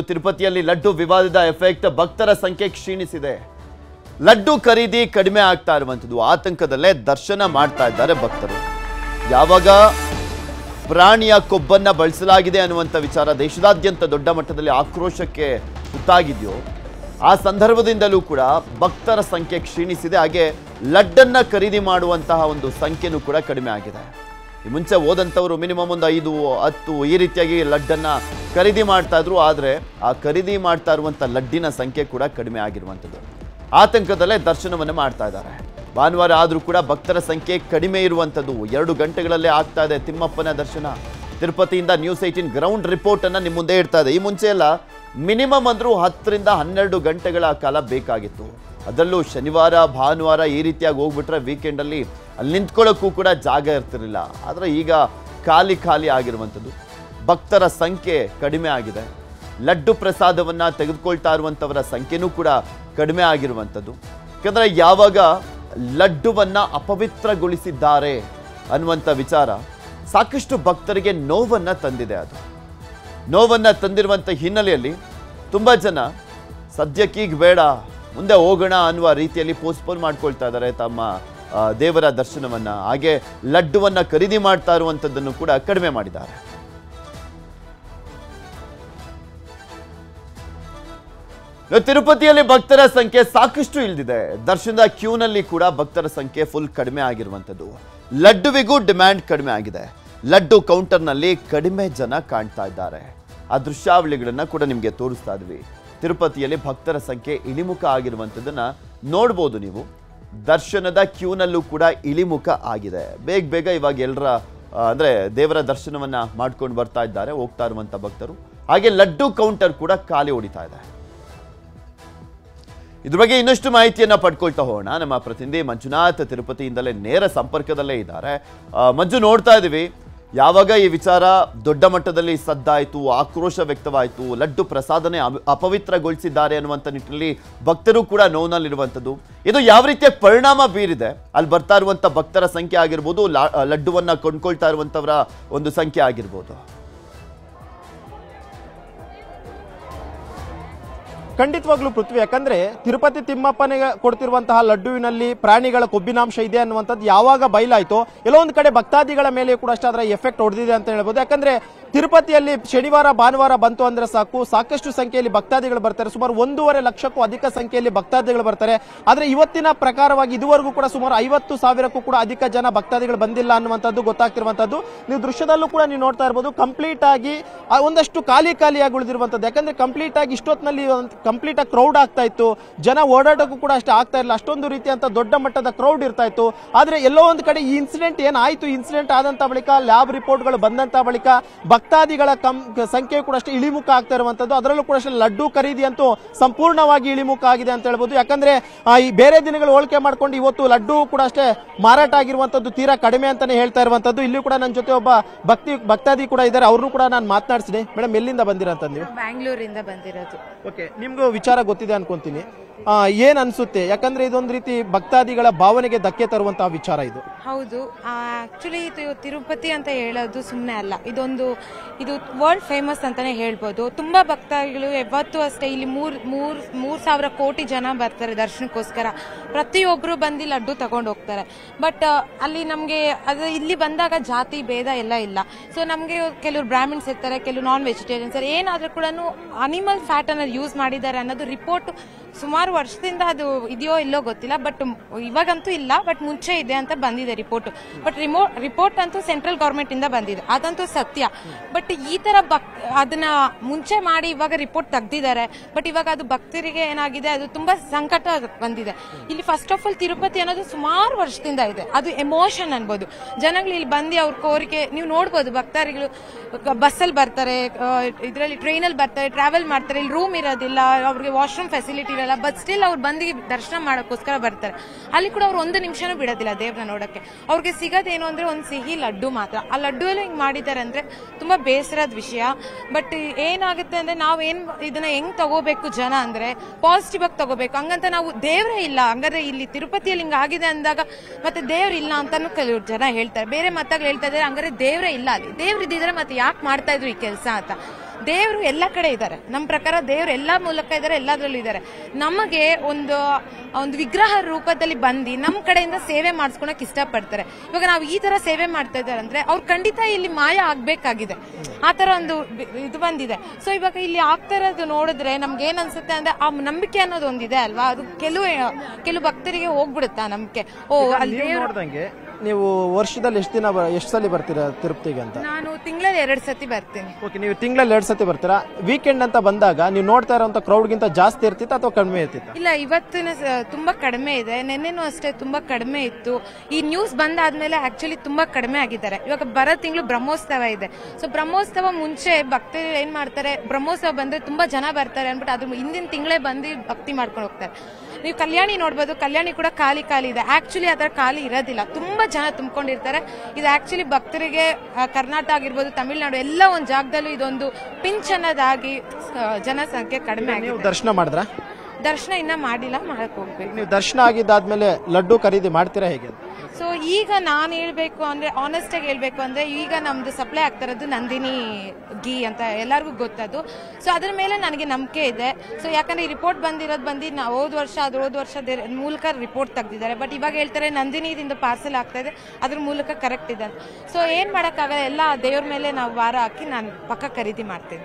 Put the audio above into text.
ತಿರುಪತಿಯಲ್ಲಿ ಲಡ್ಡು ವಿವಾದದ ಎಫೆಕ್ಟ್ ಭಕ್ತರ ಸಂಖ್ಯೆ ಕ್ಷೀಣಿಸಿದೆ. ಲಡ್ಡು ಖರೀದಿ ಕಡಿಮೆ ಆಗ್ತಾ ಇರುವಂಥದ್ದು. ಆತಂಕದಲ್ಲೇ ದರ್ಶನ ಮಾಡ್ತಾ ಇದ್ದಾರೆ ಭಕ್ತರು. ಯಾವಾಗ ಪ್ರಾಣಿಯ ಕೊಬ್ಬನ್ನ ಬಳಸಲಾಗಿದೆ ಅನ್ನುವಂಥ ವಿಚಾರ ದೇಶದಾದ್ಯಂತ ದೊಡ್ಡ ಮಟ್ಟದಲ್ಲಿ ಆಕ್ರೋಶಕ್ಕೆ ತುತ್ತಾಗಿದೆಯೋ, ಆ ಸಂದರ್ಭದಿಂದಲೂ ಕೂಡ ಭಕ್ತರ ಸಂಖ್ಯೆ ಕ್ಷೀಣಿಸಿದೆ. ಹಾಗೆ ಲಡ್ಡನ್ನ ಖರೀದಿ ಮಾಡುವಂತಹ ಒಂದು ಸಂಖ್ಯೆನೂ ಕೂಡ ಕಡಿಮೆ ಆಗಿದೆ. ಈ ಮುಂಚೆ ಹೋದಂಥವ್ರು ಮಿನಿಮಮ್ ಒಂದು ಐದು, ಹತ್ತು ಈ ರೀತಿಯಾಗಿ ಲಡ್ಡನ್ನು ಖರೀದಿ ಮಾಡ್ತಾ ಇದ್ರು. ಆದರೆ ಆ ಖರೀದಿ ಮಾಡ್ತಾ ಇರುವಂಥ ಲಡ್ಡಿನ ಸಂಖ್ಯೆ ಕೂಡ ಕಡಿಮೆ ಆಗಿರುವಂಥದ್ದು. ಆತಂಕದಲ್ಲೇ ದರ್ಶನವನ್ನು ಮಾಡ್ತಾ ಇದ್ದಾರೆ. ಭಾನುವಾರ ಆದರೂ ಕೂಡ ಭಕ್ತರ ಸಂಖ್ಯೆ ಕಡಿಮೆ ಇರುವಂಥದ್ದು. ಎರಡು ಗಂಟೆಗಳಲ್ಲೇ ಆಗ್ತಾ ಇದೆ ತಿಮ್ಮಪ್ಪನ ದರ್ಶನ. ತಿರುಪತಿಯಿಂದ ನ್ಯೂಸ್ ಏಯ್ಟೀನ್ ಗ್ರೌಂಡ್ ರಿಪೋರ್ಟನ್ನು ನಿಮ್ಮ ಮುಂದೆ ಇಡ್ತಾ ಇದೆ. ಈ ಮುಂಚೆ ಎಲ್ಲ ಮಿನಿಮಮ್ ಅಂದರೂ ಹತ್ತರಿಂದ ಹನ್ನೆರಡು ಗಂಟೆಗಳ ಕಾಲ ಬೇಕಾಗಿತ್ತು. ಅದರಲ್ಲೂ ಶನಿವಾರ, ಭಾನುವಾರ ಈ ರೀತಿಯಾಗಿ ಹೋಗ್ಬಿಟ್ರೆ ವೀಕೆಂಡಲ್ಲಿ ಅಲ್ಲಿ ನಿಂತ್ಕೊಳ್ಳೋಕ್ಕೂ ಕೂಡ ಜಾಗ ಇರ್ತಿರಲಿಲ್ಲ. ಆದರೆ ಈಗ ಖಾಲಿ ಖಾಲಿ ಆಗಿರುವಂಥದ್ದು. ಭಕ್ತರ ಸಂಖ್ಯೆ ಕಡಿಮೆ ಆಗಿದೆ. ಲಡ್ಡು ಪ್ರಸಾದವನ್ನು ತೆಗೆದುಕೊಳ್ತಾ ಇರುವಂಥವರ ಸಂಖ್ಯೆನೂ ಕೂಡ ಕಡಿಮೆ ಆಗಿರುವಂಥದ್ದು. ಯಾಕಂದರೆ ಯಾವಾಗ ಲಡ್ಡುವನ್ನು ಅಪವಿತ್ರಗೊಳಿಸಿದ್ದಾರೆ ಅನ್ನುವಂಥ ವಿಚಾರ, ಸಾಕಷ್ಟು ಭಕ್ತರಿಗೆ ನೋವನ್ನು ತಂದಿದೆ ಅದು. ನೋವನ್ನು ತಂದಿರುವಂಥ ಹಿನ್ನೆಲೆಯಲ್ಲಿ ತುಂಬ ಜನ ಸದ್ಯಕ್ಕೀಗ ಬೇಡ ಮುಂದೆ ಹೋಗೋಣ ಅನ್ನುವ ರೀತಿಯಲ್ಲಿ ಪೋಸ್ಟ್ಪೋನ್ ಮಾಡ್ಕೊಳ್ತಾ ಇದ್ದಾರೆ ತಮ್ಮ ದೇವರ ದರ್ಶನವನ್ನ. ಹಾಗೆ ಲಡ್ಡುವನ್ನ ಖರೀದಿ ಮಾಡ್ತಾ ಇರುವಂಥದ್ದನ್ನು ಕೂಡ ಕಡಿಮೆ ಮಾಡಿದ್ದಾರೆ. ತಿರುಪತಿಯಲ್ಲಿ ಭಕ್ತರ ಸಂಖ್ಯೆ ಸಾಕಷ್ಟು ಇಳಿದಿದೆ ದರ್ಶನದ ಕ್ಯೂನಲ್ಲಿ ಕೂಡ ಭಕ್ತರ ಸಂಖ್ಯೆ ಫುಲ್ ಕಡಿಮೆ ಆಗಿರುವಂಥದ್ದು ಲಡ್ಡುವಿಗೂ ಡಿಮ್ಯಾಂಡ್ ಕಡಿಮೆ ಆಗಿದೆ. ಲಡ್ಡು ಕೌಂಟರ್ನಲ್ಲಿ ಕಡಿಮೆ ಜನ ಕಾಣ್ತಾ ಇದ್ದಾರೆ. ಆ ದೃಶ್ಯಾವಳಿಗಳನ್ನು ಕೂಡ ನಿಮಗೆ ತೋರಿಸ್ತಾ ಇದ್ವಿ. ತಿರುಪತಿಯಲ್ಲಿ ಭಕ್ತರ ಸಂಖ್ಯೆ ಇಳಿಮುಖ ಆಗಿರುವಂಥದ್ದನ್ನ ನೋಡ್ಬೋದು ನೀವು. ದರ್ಶನದ ಕ್ಯೂನಲ್ಲೂ ಕೂಡ ಇಳಿಮುಖ ಆಗಿದೆ. ಬೇಗ ಬೇಗ ಇವಾಗ ಎಲ್ಲರ ಅಂದರೆ ದೇವರ ದರ್ಶನವನ್ನ ಮಾಡ್ಕೊಂಡು ಬರ್ತಾ ಇದ್ದಾರೆ, ಹೋಗ್ತಾ ಇರುವಂಥ ಭಕ್ತರು. ಹಾಗೆ ಲಡ್ಡು ಕೌಂಟರ್ ಕೂಡ ಖಾಲಿ ಹೊಡಿತಾ ಇದೆ. ಇದ್ರ ಬಗ್ಗೆ ಇನ್ನಷ್ಟು ಮಾಹಿತಿಯನ್ನ ಪಡ್ಕೊಳ್ತಾ ಹೋಗೋಣ. ನಮ್ಮ ಪ್ರತಿನಿಧಿ ಮಂಜುನಾಥ್ ತಿರುಪತಿಯಿಂದಲೇ ನೇರ ಸಂಪರ್ಕದಲ್ಲೇ ಇದ್ದಾರೆ. ಮಂಜು ನೋಡ್ತಾ ಇದೀವಿ. ಯಾವಾಗ ಈ ವಿಚಾರ ದೊಡ್ಡ ಮಟ್ಟದಲ್ಲಿ ಸದ್ದಾಯಿತು, ಆಕ್ರೋಶ ವ್ಯಕ್ತವಾಯಿತು, ಲಡ್ಡು ಪ್ರಸಾದನೆ ಅಪ- ಅಪವಿತ್ರಗೊಳಿಸಿದ್ದಾರೆ ಅನ್ನುವಂಥ ನಿಟ್ಟಿನಲ್ಲಿ ಭಕ್ತರು ಕೂಡ ನೋವಿನಲ್ಲಿರುವಂಥದ್ದು. ಇದು ಯಾವ ರೀತಿಯ ಪರಿಣಾಮ ಬೀರಿದೆ? ಅಲ್ಲಿ ಬರ್ತಾ ಇರುವಂಥ ಭಕ್ತರ ಸಂಖ್ಯೆ ಆಗಿರ್ಬೋದು ಲಡ್ಡುವನ್ನು ಕೊಂಡ್ಕೊಳ್ತಾ ಇರುವಂಥವರ ಒಂದು ಸಂಖ್ಯೆ ಆಗಿರ್ಬೋದು. ಖಂಡಿತವಾಗ್ಲೂ ಪೃಥ್ವಿ, ಯಾಕಂದ್ರೆ ತಿರುಪತಿ ತಿಮ್ಮಪ್ಪನಿಗೆ ಕೊಡ್ತಿರುವಂತಹ ಲಡ್ಡುವಿನಲ್ಲಿ ಪ್ರಾಣಿಗಳ ಕೊಬ್ಬಿನಾಂಶ ಇದೆ ಅನ್ನುವಂಥದ್ದು ಯಾವಾಗ ಬಯಲಾಯ್ತು, ಎಲ್ಲೋ ಒಂದು ಕಡೆ ಭಕ್ತಾದಿಗಳ ಮೇಲೆ ಕೂಡ ಅಷ್ಟೇ ಅದರ ಎಫೆಕ್ಟ್ ಹೊಡೆದಿದೆ ಅಂತ ಹೇಳ್ಬೋದು. ಯಾಕಂದ್ರೆ ತಿರುಪತಿಯಲ್ಲಿ ಶನಿವಾರ, ಭಾನುವಾರ ಬಂತು ಅಂದ್ರೆ ಸಾಕು. ಸಾಕಷ್ಟು ಸಂಖ್ಯೆಯಲ್ಲಿ ಭಕ್ತಾದಿಗಳು ಬರ್ತಾರೆ. ಸುಮಾರು ಒಂದೂವರೆ ಲಕ್ಷಕ್ಕೂ ಅಧಿಕ ಸಂಖ್ಯೆಯಲ್ಲಿ ಭಕ್ತಾದಿಗಳು ಬರ್ತಾರೆ. ಆದ್ರೆ ಇವತ್ತಿನ ಪ್ರಕಾರವಾಗಿ ಇದುವರೆಗೂ ಕೂಡ ಸುಮಾರು ಐವತ್ತು ಸಾವಿರಕ್ಕೂ ಕೂಡ ಅಧಿಕ ಜನ ಭಕ್ತಾದಿಗಳು ಬಂದಿಲ್ಲ ಅನ್ನುವಂಥದ್ದು ಗೊತ್ತಾಗ್ತಿರುವಂತದ್ದು ನೀವು ದೃಶ್ಯದಲ್ಲೂ ಕೂಡ ನೀವು ನೋಡ್ತಾ ಇರಬಹುದು ಕಂಪ್ಲೀಟ್ ಆಗಿ ಒಂದಷ್ಟು ಖಾಲಿ ಖಾಲಿಯಾಗಿ ಉಳಿದಿರುವಂತದ್ದು ಯಾಕಂದ್ರೆ ಕಂಪ್ಲೀಟ್ ಆಗಿ ಇಷ್ಟೊತ್ತಿನಲ್ಲಿ ಕಂಪ್ಲೀಟ್ ಆಗಿ ಕ್ರೌಡ್ ಆಗ್ತಾ ಇತ್ತು. ಜನ ಓಡಾಟಕ್ಕೂ ಕೂಡ ಅಷ್ಟೇ ಆಗ್ತಾ ಇರಲಿಲ್ಲ. ಅಷ್ಟೊಂದು ರೀತಿಯಂತ ದೊಡ್ಡ ಮಟ್ಟದ ಕ್ರೌಡ್ ಇರ್ತಾ ಇತ್ತು. ಆದ್ರೆ ಎಲ್ಲೋ ಒಂದು ಕಡೆ ಈ ಇನ್ಸಿಡೆಂಟ್ ಏನಾಯ್ತು? ಇನ್ಸಿಡೆಂಟ್ ಆದಂತ ಬಳಿಕ ಲ್ಯಾಬ್ ರಿಪೋರ್ಟ್ಗಳು ಬಂದಂತ ಬಳಿಕ ಭಕ್ತಾದಿಗಳ ಕಂ ಸಂಖ್ಯೆ ಕೂಡ ಅಷ್ಟೇ ಇಳಿಮುಖ ಆಗ್ತಾ ಇರುವಂತದ್ದು. ಅದರಲ್ಲೂ ಕೂಡ ಅಷ್ಟೇ ಲಡ್ಡು ಖರೀದಿ ಅಂತೂ ಸಂಪೂರ್ಣವಾಗಿ ಇಳಿಮುಖ ಆಗಿದೆ ಅಂತ ಹೇಳ್ಬೋದು. ಯಾಕಂದ್ರೆ ಈ ಬೇರೆ ದಿನಗಳು ಹೋಲಿಕೆ ಮಾಡ್ಕೊಂಡು ಇವತ್ತು ಲಡ್ಡು ಕೂಡ ಅಷ್ಟೇ ಮಾರಾಟ ಆಗಿರುವಂತದ್ದು ತೀರಾ ಕಡಿಮೆ ಅಂತಾನೆ ಹೇಳ್ತಾ ಇರುವಂತದ್ದು. ಇಲ್ಲಿ ಕೂಡ ನನ್ನ ಜೊತೆ ಒಬ್ಬ ಭಕ್ತಿ ಭಕ್ತಾದಿ ಕೂಡ ಇದ್ದಾರೆ. ಅವ್ರನ್ನೂ ಕೂಡ ನಾನು ಮಾತನಾಡಿಸಿದೆ. ಮೇಡಮ್ ಎಲ್ಲಿಂದ ಬಂದಿರಂತ ನೀವು? ಬ್ಯಾಂಗ್ಳೂರಿಂದ ಬಂದಿರೋದು. ಓಕೆ ನಿಮ್ಗೂ ವಿಚಾರ ಗೊತ್ತಿದೆ ಅನ್ಕೊಂತೀನಿ. ಏನ್ ಅನ್ಸುತ್ತೆ? ಯಾಕಂದ್ರೆ ಇದೊಂದು ರೀತಿ ಭಕ್ತಾದಿಗಳ ಭಾವನೆಗೆ ಧಕ್ಕೆ ತರುವಂತಹ ವಿಚಾರ ಇದು. ಹೌದು. ಆಕ್ಚುಲಿ ಇದು ತಿರುಪತಿ ಅಂತ ಹೇಳೋದು ಸುಮ್ಮನೆ ಅಲ್ಲ. ಇದೊಂದು, ಇದು ವರ್ಲ್ಡ್ ಫೇಮಸ್ ಅಂತಾನೆ ಹೇಳ್ಬೋದು. ತುಂಬಾ ಭಕ್ತಾದಿಗಳು ಯಾವತ್ತೂ ಅಷ್ಟೇ, ಇಲ್ಲಿ ಮೂರ್ ಮೂರ್ ಮೂರ್ ಸಾವಿರ ಕೋಟಿ ಜನ ಬರ್ತಾರೆ ದರ್ಶನಕ್ಕೋಸ್ಕರ. ಪ್ರತಿಯೊಬ್ರು ಬಂದು ಲಡ್ಡು ತಗೊಂಡು ಹೋಗ್ತಾರೆ. ಬಟ್ ಅಲ್ಲಿ ನಮಗೆ, ಅದು ಇಲ್ಲಿ ಬಂದಾಗ ಜಾತಿ, ಭೇದ ಎಲ್ಲ ಇಲ್ಲ. ಸೊ ನಮಗೆ ಕೆಲವರು ಬ್ರಾಹ್ಮಿಣ್ಸ್ ಇರ್ತಾರೆ ಕೆಲವು ನಾನ್ ವೆಜಿಟೇರಿಯನ್ಸ್ ಏನಾದ್ರೂ ಕೂಡ ಅನಿಮಲ್ ಫ್ಯಾಟ್ ಅನ್ನ ಯೂಸ್ ಮಾಡಿದ್ದಾರೆ ಅನ್ನೋದು ರಿಪೋರ್ಟ್ ಸುಮಾರು ವರ್ಷದಿಂದ ಅದು ಇದೆಯೋ ಇಲ್ಲೋ ಗೊತ್ತಿಲ್ಲ ಬಟ್ ಇವಾಗಂತೂ ಇಲ್ಲ ಬಟ್ ಮುಂಚೆ ಇದೆ ಅಂತ ಬಂದಿದೆ ರಿಪೋರ್ಟ್ ಬಟ್ ರಿಮೋ ರಿಪೋರ್ಟ್ ಅಂತೂ ಸೆಂಟ್ರಲ್ ಗೌರ್ಮೆಂಟ್ ಇಂದ ಬಂದಿದೆ. ಅದಂತೂ ಸತ್ಯ. ಬಟ್ ಈ ತರ ಅದನ್ನ ಮುಂಚೆ ಮಾಡಿ ಇವಾಗ ರಿಪೋರ್ಟ್ ತೆಗ್ದಿದ್ದಾರೆ. ಬಟ್ ಇವಾಗ ಅದು ಭಕ್ತರಿಗೆ ಏನಾಗಿದೆ, ಅದು ತುಂಬಾ ಸಂಕಟ ಬಂದಿದೆ. ಇಲ್ಲಿ ಫಸ್ಟ್ ಆಫ್ ಆಲ್ ತಿರುಪತಿ ಅನ್ನೋದು ಸುಮಾರು ವರ್ಷದಿಂದ ಇದೆ. ಅದು ಎಮೋಷನ್ ಅನ್ಬೋದು. ಜನಗಳು ಇಲ್ಲಿ ಬಂದು ಅವ್ರ ಕೋರಿಕೆ, ನೀವು ನೋಡ್ಬೋದು ಭಕ್ತರಿಗಳು, ಬಸ್ಸಲ್ಲಿ ಬರ್ತಾರೆ ಇದರಲ್ಲಿ ಟ್ರೈನಲ್ಲಿ ಬರ್ತಾರೆ ಟ್ರಾವೆಲ್ ಮಾಡ್ತಾರೆ, ಇಲ್ಲಿ ರೂಮ್ ಇರೋದಿಲ್ಲ, ಅವ್ರಿಗೆ ವಾಶ್ರೂಮ್ ಫೆಸಿಲಿಟಿ ಇರಲ್ಲ ಬಟ್ ಸ್ಟಿಲ್ ಅವ್ರು ಬಂದು ದರ್ಶನ ಮಾಡೋಕ್ಕೋಸ್ಕರ ಬರ್ತಾರೆ. ಅಲ್ಲಿ ಕೂಡ ಅವ್ರು ಒಂದು ನಿಮಿಷನೂ ಬಿಡೋದಿಲ್ಲ ದೇವ್ರನ್ನ ನೋಡಕ್ಕೆ. ಅವ್ರಿಗೆ ಸಿಗೋದೇನು ಅಂದ್ರೆ ಒಂದು ಸಿಹಿ ಲಡ್ಡು ಮಾತ್ರ. ಆ ಲಡ್ಡು ಎಲ್ಲ ಹಿಂಗೆ ಮಾಡಿದ್ದಾರೆ ಅಂದರೆ ತುಂಬಾ ಬೇಸರದ ವಿಷಯ. ಬಟ್ ಏನಾಗುತ್ತೆ ಅಂದ್ರೆ ಏನು ಇದನ್ನ ಹೆಂಗ್ ತಗೋಬೇಕು ಜನ ಅಂದ್ರೆ ಪಾಸಿಟಿವ್ ಆಗಿ ತಗೋಬೇಕು. ಹಂಗಂತ ನಾವು ದೇವ್ರೇ ಇಲ್ಲ. ಹಂಗಾದ್ರೆ ಇಲ್ಲಿ ತಿರುಪತಿಯಲ್ಲಿ ಹಿಂಗೆ ಆಗಿದೆ ಅಂದಾಗ ಮತ್ತೆ ದೇವ್ರ ಇಲ್ಲ ಅಂತಾನು ಕೆಲವ್ರು ಜನ ಹೇಳ್ತಾರೆ. ಬೇರೆ ಮತ್ತಾಗ ಹೇಳ್ತಾ ಇದ್ದಾರೆ ಹಂಗಾದ್ರೆ ದೇವ್ರೇ ಇಲ್ಲ ಅಲ್ಲಿ. ದೇವ್ರ ಇದ್ದಿದ್ರೆ ಮತ್ತೆ ಯಾಕೆ ಮಾಡ್ತಾ ಇದ್ರು ಈ ಕೆಲಸ ಅಂತ. ದೇವರು ಎಲ್ಲ ಕಡೆ ಇದ್ದಾರೆ. ನಮ್ಮ ಪ್ರಕಾರ ದೇವರು ಎಲ್ಲ ಮೂಲಕ ಇದ್ದಾರೆ ಎಲ್ಲದರಲ್ಲೂ ಇದ್ದಾರೆ. ನಮಗೆ ಒಂದು ಒಂದು ವಿಗ್ರಹ ರೂಪದಲ್ಲಿ ಬಂದು ನಮ್ಮ ಕಡೆಯಿಂದ ಸೇವೆ ಮಾಡಿಸ್ಕೊಳಕ್ ಇಷ್ಟಪಡ್ತಾರೆ. ಇವಾಗ ನಾವು ಈ ತರ ಸೇವೆ ಮಾಡ್ತಾ ಇದ್ದಾರೆ ಅಂದ್ರೆ ಅವ್ರು ಖಂಡಿತ ಇಲ್ಲಿ ಮಾಯ ಆಗ್ಬೇಕಾಗಿದೆ. ಆ ತರ ಒಂದು ಇದು ಬಂದಿದೆ. ಸೊ ಇವಾಗ ಇಲ್ಲಿ ಆಗ್ತಾ ಇರೋದು ನೋಡಿದ್ರೆ ನಮ್ಗೆ ಏನ್ ಅನ್ಸುತ್ತೆ ಅಂದ್ರೆ ಆ ನಂಬಿಕೆ ಅನ್ನೋದು ಒಂದಿದೆ ಅಲ್ವಾ? ಅದು ಕೆಲವು ಕೆಲವು ಭಕ್ತರಿಗೆ ಹೋಗ್ಬಿಡುತ್ತಾ ನಂಬಿಕೆ? ಓ ಅಲ್ಲಿ ನೀವು ವರ್ಷದಲ್ಲಿ ಎಷ್ಟು ದಿನ ಎಷ್ಟು ಸಲ ಬರ್ತೀರಾ ತಿರುಪತಿಗೆ ಅಂತ? ನಾನು ತಿಂಗಳಲ್ಲಿ ಎರಡು ಸತಿ ಬರ್ತೀನಿ. ಓಕೆ ನೀವು ತಿಂಗಳಲ್ಲಿ ಎರಡು ಸತಿ ಬರ್ತೀರಾ? ವೀಕೆಂಡ್ ಅಂತ ಬಂದಾಗ ನೀವು ನೋಡ್ತಾ ಇರೋಂಥ ಕ್ರೌಡ್ಗಿಂತ ಜಾಸ್ತಿ ಇರ್ತಿತ್ತು ಅಥವಾ ಕಡಿಮೆ ಇರ್ತಿತ್ತು? ಇಲ್ಲ ಇವತ್ತಿನ ಸ- ತುಂಬಾ ಕಡಿಮೆ ಇದೆ. ನಿನ್ನೆನೂ ಅಷ್ಟೇ ತುಂಬಾ ಕಡಿಮೆ ಇತ್ತು. ಈ ನ್ಯೂಸ್ ಬಂದಾದ್ಮೇಲೆ ಆಕ್ಚುಲಿ ತುಂಬಾ ಕಡಿಮೆ ಆಗಿದ್ದಾರೆ. ಇವಾಗ ಬರೋ ತಿಂಗಳು ಬ್ರಹ್ಮೋತ್ಸವ ಇದೆ. ಸೊ ಬ್ರಹ್ಮೋತ್ಸವ ಮುಂಚೆ ಭಕ್ತರು ಏನ್ ಮಾಡ್ತಾರೆ? ಬ್ರಹ್ಮೋತ್ಸವ ಬಂದ್ರೆ ತುಂಬಾ ಜನ ಬರ್ತಾರೆ ಅನ್ಬಿಟ್ಟು ಅದ್ರ ಹಿಂದಿನ ತಿಂಗಳೇ ಬಂದು ಭಕ್ತಿ ಮಾಡ್ಕೊಂಡು ಹೋಗ್ತಾರೆ. ನೀವು ಕಲ್ಯಾಣಿ ನೋಡ್ಬೋದು ಕಲ್ಯಾಣಿ ಕೂಡ ಖಾಲಿ ಖಾಲಿ ಇದೆ. ಆಕ್ಚುಲಿ ಅದರ ಖಾಲಿ ಇರೋದಿಲ್ಲ. ತುಂಬಾ ಜನ ತುಂಬಿಕೊಂಡಿರ್ತಾರೆ. ಇದು ಆಕ್ಚುಲಿ ಭಕ್ತರಿಗೆ ಕರ್ನಾಟಕ ಆಗಿರ್ಬೋದು ತಮಿಳುನಾಡು ಎಲ್ಲ ಒಂದು ಜಾಗದಲ್ಲೂ ಇದೊಂದು ಪಿಂಚ್ ಅನ್ನೋದಾಗಿ ಜನಸಂಖ್ಯೆ ಕಡಿಮೆ ಆಗಿದೆ. ದರ್ಶನ ಮಾಡಿದ್ರ? ದರ್ಶನ ಇನ್ನ ಮಾಡಿಲ್ಲ ಮಾಡಕ್ ಹೋಗ್ಬೇಕು. ನೀವು ದರ್ಶನ ಆಗಿದ್ದಾದ್ಮೇಲೆ ಲಡ್ಡು ಖರೀದಿ ಮಾಡ್ತೀರಾ ಹೇಗೆ? ಸೊ ಈಗ ನಾನು ಹೇಳಬೇಕು ಅಂದ್ರೆ ಆನೆಸ್ಟ್ ಆಗಿ ಹೇಳ್ಬೇಕು ಅಂದ್ರೆ, ಈಗ ನಮ್ದು ಸಪ್ಲೈ ಆಗ್ತಾ ಇರೋದು ನಂದಿನಿ ಗೀ ಅಂತ ಎಲ್ಲರಿಗೂ ಗೊತ್ತದು. ಸೊ ಅದ್ರ ಮೇಲೆ ನನಗೆ ನಂಬಿಕೆ ಇದೆ. ಸೊ ಯಾಕಂದ್ರೆ ರಿಪೋರ್ಟ್ ಬಂದಿರೋದು ಬಂದು ನಾ ಹೋದ ವರ್ಷ ಅದ್ರ ಹೋದ್ ವರ್ಷದ ಮೂಲಕ ರಿಪೋರ್ಟ್ ತೆಗ್ದಿದ್ದಾರೆ. ಬಟ್ ಇವಾಗ ಹೇಳ್ತಾರೆ ನಂದಿನಿದಿಂದ ಪಾರ್ಸೆಲ್ ಆಗ್ತಾ ಇದೆ. ಅದ್ರ ಮೂಲಕ ಕರೆಕ್ಟ್ ಇದೆ ಸೊ ಏನ್ ಮಾಡೋಕ್ಕಾಗಲ್ಲ. ಎಲ್ಲ ದೇವ್ರ ಮೇಲೆ ನಾವು ವಾರ ಹಾಕಿ ನಾನು ಪಕ್ಕ ಖರೀದಿ ಮಾಡ್ತೀನಿ.